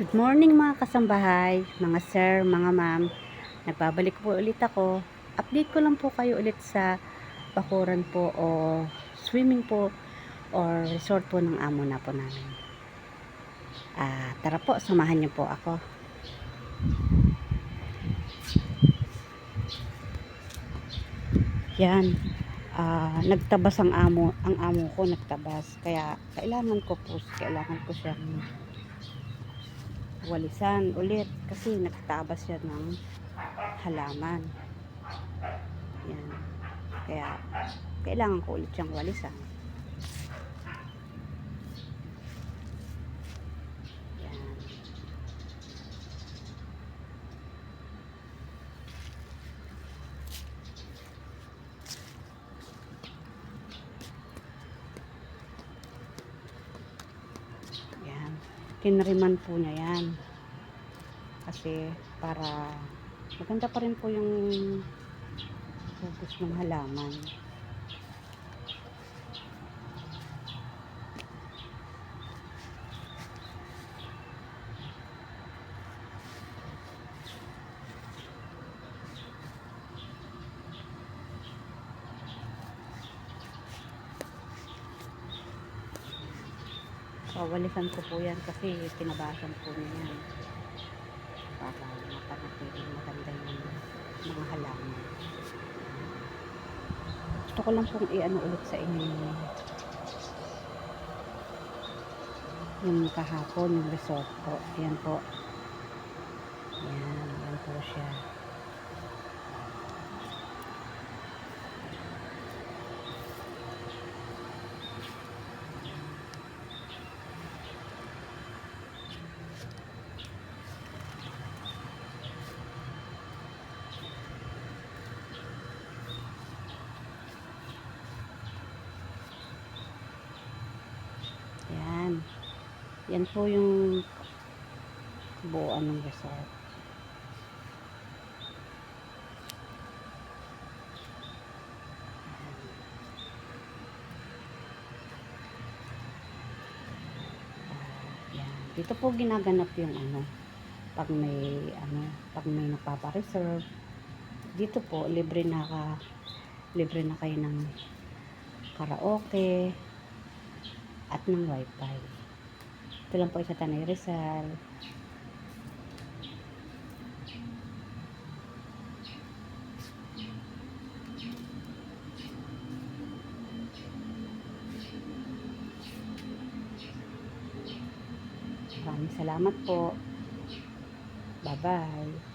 Good morning mga kasambahay, mga sir, mga ma'am. Nagbabalik po ulit ako. Update ko lang po kayo ulit sa bakuran po o swimming po or resort po ng amo na po namin. Ah, tara po, samahan niyo po ako. Yan. Ah, nagtabas ang amo, ang amo ko nagtabas. Kaya kailangan ko po, kailangan ko siyang walisan ulit kasi nagtabas siya ng halaman. Yan. Kaya kailangan ko ulit siyang walisan. Yan. Yan. Kinriman po niya yan. Kasi para maganda pa rin po yung hugos ng halaman. Pawalisan ko po yan kasi pinabasan po niya. Para mapanatiling maganda yung mga halaman. Gusto ko lang pong i-ano ulit sa inyo yung- kahapon, yung resort po. Yan po. Yan, yan po siya. Yan. Yan po yung buuan ng resort. Dito po ginaganap yung ano, pag may ano, pag may nagpapa-reserve. Dito po libre na ka libre na kayo ng karaoke at ng wifi. Ito lang po sa Tanay Rizal. Maraming salamat po. Bye-bye.